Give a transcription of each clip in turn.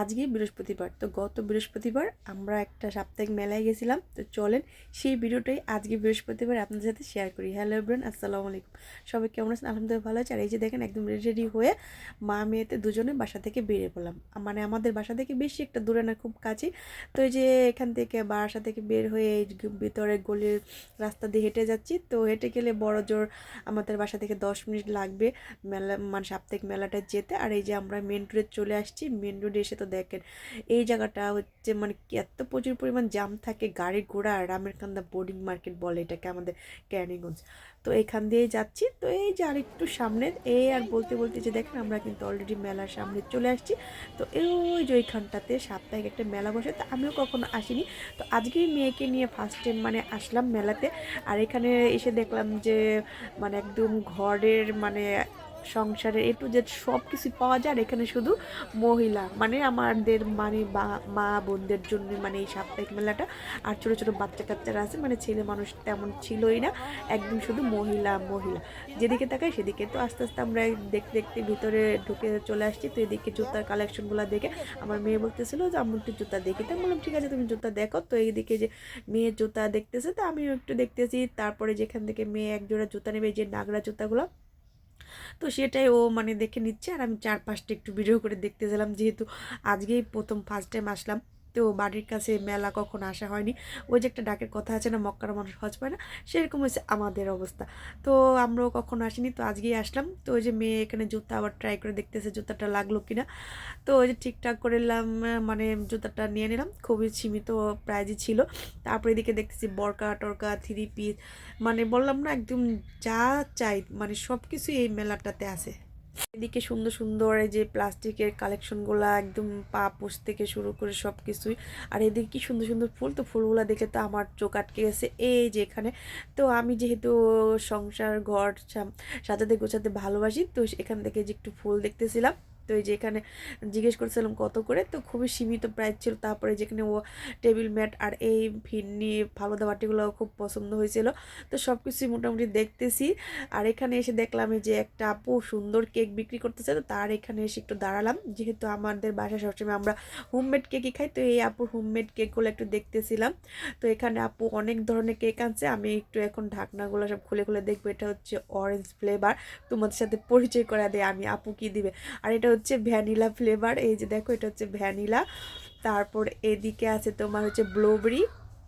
আজকে বৃহস্পতিবার। তো গত বৃহস্পতিবার আমরা একটা সাপ্তাহিক মেলায় গেছিলাম। তো চলেন সেই ভিডিওটাই আজকে বৃহস্পতিবার আপনাদের সাথে শেয়ার করি। হ্যালো এভরিওয়ান আসসালামু আলাইকুম। সবাই কেমন আছেন? আলহামদুলিল্লাহ ভালো আছে। আর এই যে দেখেন, একদম রেডি হয়ে মা মেয়েতে দুজনে বাসা থেকে বেরিয়ে পড়লাম। মানে আমাদের বাসা থেকে বেশি একটা দূরে না, খুব কাছে তো এই যে এখান থেকে বাসা থেকে বের হয়ে এই ভিতরে গলির রাস্তা দিয়ে হেঁটে যাচ্ছি। তো হেঁটে গেলে বড় জোর আমাদের বাসা থেকে দশ মিনিট লাগবে মেলা মানে সাপ্তাহিক মেলাটায় যেতে। আর এই যে আমরা মেন রোডে চলে আসছি। মেন রোডে এসে তো দেখেন। এই জায়গাটা হচ্ছে মানে এত প্রচুর পরিমাণ জাম থাকে, গাড়ি ঘোড়া আর রামের কান্দা বোর্ডিং মার্কেট বলে এটাকে আমাদের ক্যানিগঞ্জ। তো এখান দিয়েই যাচ্ছি। তো এই যে আর একটু সামনে, এই আর বলতে বলতে যে দেখেন আমরা কিন্তু অলরেডি মেলার সামনে চলে আসছি। তো এই ওই যে ওইখানটাতে সাপ্তাহিক একটা মেলা বসে। তো আমিও কখনো আসিনি। তো আজকেই মেয়েকে নিয়ে ফার্স্ট টাইম মানে আসলাম মেলাতে। আর এখানে এসে দেখলাম যে মানে একদম ঘরের মানে সংসারের এ টু জেড সব কিছু পাওয়া যায় আর এখানে শুধু মহিলা। মানে আমাদের মানে মা বোনদের জন্য মানে এই সাপ্তাহিক মেলাটা আর ছোটো ছোটো বাচ্চা কাচ্চারা আছে মানে ছেলে মানুষ তেমন ছিলই না, একদম শুধু মহিলা মহিলা। যেদিকে তাকাই সেদিকে তো আস্তে আস্তে আমরা দেখতে দেখতে ভিতরে ঢুকে চলে আসছি, তো এদিকে জুতার কালেকশনগুলো দেখে আমার মেয়ে বলতেছিল যে আমি একটু জুতা দেখি। তো বললাম, ঠিক আছে, তুমি জুতা দেখো। তো এইদিকে যে মেয়ে জুতা দেখতেছে, তো আমিও একটু দেখতেছি। তারপরে যেখান থেকে মেয়ে এক জোড়া জুতা নেবে যে নাগরা জুতাগুলো তো সেটাই ও মানে দেখে নিচ্ছে আর আমি চার পাঁচটা একটু ভিডিও করে দেখতে গেলাম যেহেতু আজকেই প্রথম ফার্স্ট টাইম আসলাম। তো বাড়ির কাছে মেলা কখনো আসা হয়নি। ওই যে একটা ডাকের কথা আছে না, মক্কার মানুষ হজ পায় না, সেরকম হচ্ছে আমাদের অবস্থা। তো আমরাও কখনো আসিনি, তো আজকেই আসলাম। তো ওই যে মেয়ে এখানে জুতা আবার ট্রাই করে দেখতেছে জুতাটা লাগল কিনা। তো ওই যে ঠিকঠাক করে নিলাম মানে জুতাটা নিয়ে নিলাম। খুবই সীমিত প্রাইজই ছিল। তারপরে এদিকে দেখতেছি বরকা, টরকা, থ্রি পিস মানে বললাম না একদম যা চাই মানে সব কিছু এই মেলাটাতে আছে। এদিকে সুন্দর সুন্দর এই যে প্লাস্টিকের কালেকশনগুলো একদম পা পোষ থেকে শুরু করে সব কিছুই আর এদিকে কি সুন্দর সুন্দর ফুল, তো ফুলগুলো দেখে তো আমার চোখ আটকে গেছে। এই যে এখানে, তো আমি যেহেতু সংসার, ঘর সাজাতে গোছাতে ভালোবাসি, তো এখান থেকে যে একটু ফুল দেখতেছিলাম। তো এই যে এখানে জিজ্ঞেস করছিলাম কত করে, তো খুবই সীমিত প্রাইস ছিল। তারপরে যেখানে ও টেবিল ম্যাট আর এই ফিরনি ফালুদা বাটিগুলো খুব পছন্দ হয়েছিল। তো সব কিছুই মোটামুটি দেখতেছি। আর এখানে এসে দেখলাম যে একটা আপু সুন্দর কেক বিক্রি করতেছে, তো তার এখানে এসে একটু দাঁড়ালাম। যেহেতু আমাদের বাসায় সবসময় আমরা হোমমেড কেকই খাই, তো এই আপুর হোমমেড কেকগুলো একটু দেখতেছিলাম। তো এখানে আপু অনেক ধরনের কেক আনছে। আমি একটু এখন ঢাকনাগুলো সব খুলে খুলে দেখব। এটা হচ্ছে অরেঞ্জ ফ্লেভার তোমাদের সাথে পরিচয় করা দেয় আমি আপু কি দিবে? আর এটা হচ্ছে ভ্যানিলা ফ্লেভার, এই যে দেখো এটা হচ্ছে ভ্যানিলা। তারপর এদিকে আছে তোমার হচ্ছে ব্লুবেরি।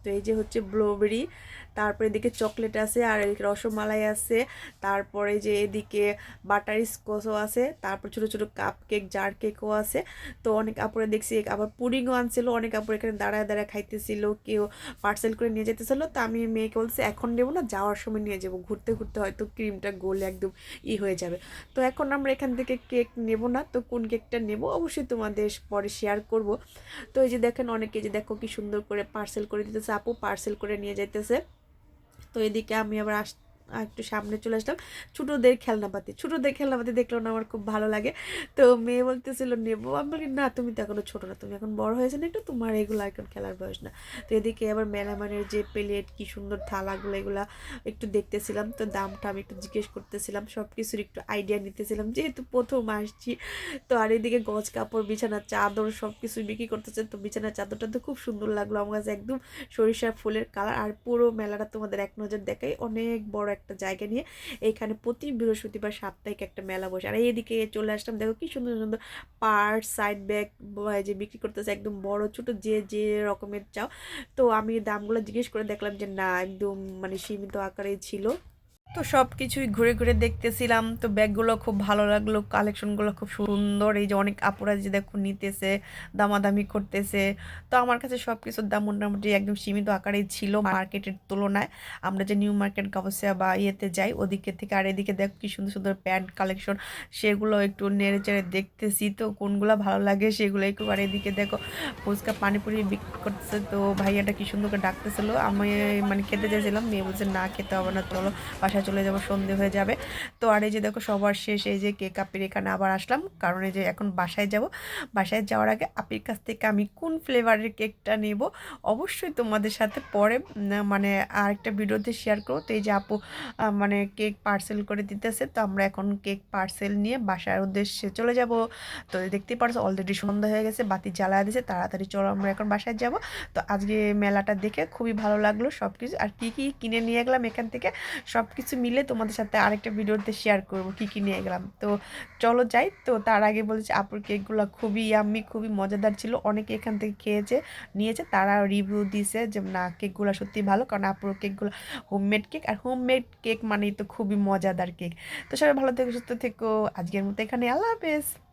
তো এই যে হচ্ছে ব্লুবেরি তারপরে এদিকে চকলেট আছে, আর এদিকে রসমালাই আছে, তারপরে যে এদিকে বাটার স্কচও আছে, তারপর ছোটো ছোটো কাপ কেক জার কেকও আছে। তো অনেক আপুরে দেখছি, আবার পুডিংও আনছিল, অনেক আপুর এখানে দাঁড়ায় দাঁড়ায় খাইতেছিল, কেউ পার্সেল করে নিয়ে যেতেছিল, তো আমি মেয়েকে বলছি, এখন নেব না, যাওয়ার সময় নিয়ে যাব। ঘুরতে ঘুরতে হয়তো ক্রিমটা গলে একদম ই হয়ে যাবে। তো এখন আমরা এখান থেকে কেক নেব না, তো কোন কেকটা নেব অবশ্যই তোমাদের পরে শেয়ার করব। তো এই যে দেখেন, অনেকে যে দেখো কি সুন্দর করে পার্সেল করে দিতেছে আপু পার্সেল করে নিয়ে যাইতেছে। তো এদিকে আমি আবার আস আর একটু সামনে চলে আসলাম। ছোটোদের খেলনাপাতি। ছোটোদের খেলনাপাতি দেখলেও না আমার খুব ভালো লাগে। তো মেয়ে বলতেছিল, নেব। আমি বলি, না, তুমি তো এখনও ছোটো না। তুমি এখন বড় হয়েছে না একটু। তোমার এগুলো এখন খেলার বয়স না। তো এদিকে আবার মেলামানের যে প্লেট, কি সুন্দর থালাগুলো, এগুলা একটু দেখতেছিলাম। তো দামটা আমি একটু জিজ্ঞেস করতেছিলাম। সব কিছুর একটু আইডিয়া নিতেছিলাম। যেহেতু প্রথম আসছি, তো আর এদিকে গজ, কাপড় বিছানার চাদর সব কিছু বিক্রি করতেছে। তো বিছানার চাদরটা তো খুব সুন্দর লাগল। আমার কাছে একদম সরিষা ফুলের কালার আর পুরো মেলাটা তোমাদের এক নজর দেখাই। অনেক বড় একটা জায়গা নিয়ে এইখানে প্রতি বৃহস্পতিবার সাপ্তাহিক একটা মেলা বসে। আর এইদিকে চলে আসলাম, দেখো কি সুন্দর সুন্দর পার্ট সাইড ব্যাগ যে বিক্রি করতেছে একদম বড়, ছোট, যে যে রকমের চাও। তো আমি দামগুলো জিজ্ঞেস করে দেখলাম যে, না, একদম মানে সীমিত আকারে ছিল। তো সব কিছুই ঘুরে ঘুরে দেখতেছিলাম। তো ব্যাগগুলো খুব ভালো লাগল কালেকশনগুলো খুব সুন্দর। এই যে অনেক আপুরা যে দেখো নিতেছে, দামাদামি করতেছে। তো আমার কাছে সব কিছুর দাম মোটামুটি একদম সীমিত আকারেই ছিল মার্কেটের তুলনায়। আমরা যে নিউ মার্কেট কাবসিয়া বা ইয়েতে যাই, ওদিকে থেকে আর এদিকে দেখো কি সুন্দর সুন্দর প্যান্ট কালেকশন সেগুলো একটু নেড়ে চেড়ে দেখতেছি। তো কোনগুলো ভালো লাগে সেগুলো একটু আর এদিকে দেখো ফুচকা পানিপুরি বিক্রি করতেছে। তো ভাইয়াটা কি সুন্দর করে ডাকতেছিল। আমি মানে খেতে চাইছিলাম, মেয়ে বলছে, না, খেতে হবে না, চলো বাসায় বাসায় চলে যাব, সন্ধে হয়ে যাবে। তো আর এই যে দেখো, সবার শেষ এই যে কেক আপির এখানে আবার আসলাম। কারণ এই যে এখন বাসায় যাব। বাসায় যাওয়ার আগে আপির কাছ থেকে আমি কোন ফ্লেভারের কেকটা নেব, অবশ্যই তোমাদের সাথে পরে মানে আরেকটা ভিডিওতে শেয়ার করো তো এই যে আপু মানে কেক পার্সেল করে দিতেছে, তো আমরা এখন কেক পার্সেল নিয়ে বাসার উদ্দেশ্যে চলে যাব। তো দেখতেই পারছ অলরেডি সন্ধ্যা হয়ে গেছে, বাতি জ্বালা দিয়েছে তাড়াতাড়ি চলো আমরা এখন বাসায় যাব। তো আজকে মেলাটা দেখে খুবই ভালো লাগল সব কিছু আর কী কী কিনে নিয়ে গেলাম এখান থেকে সব কিছু মিলে তোমাদের সাথে আরেকটা ভিডিওতে শেয়ার করব, কী কী নিয়ে গেলাম। তো চলো যাই, তো তার আগে বলেছে আপুর কেকগুলো খুবই আমি খুবই মজাদার ছিল, অনেকে এখান থেকে খেয়েছে, নিয়েছে, তারা রিভিউ দিছে যে না কেকগুলো সত্যি ভালো, কারণ আপুর কেকগুলো হোমমেড কেক আর হোমমেড কেক মানেই তো খুবই মজাদার কেক তো সবাই ভালো থেকো, সুস্থ থেকো, আজকের মতো এখানে, আল্লাহ হাফেজ।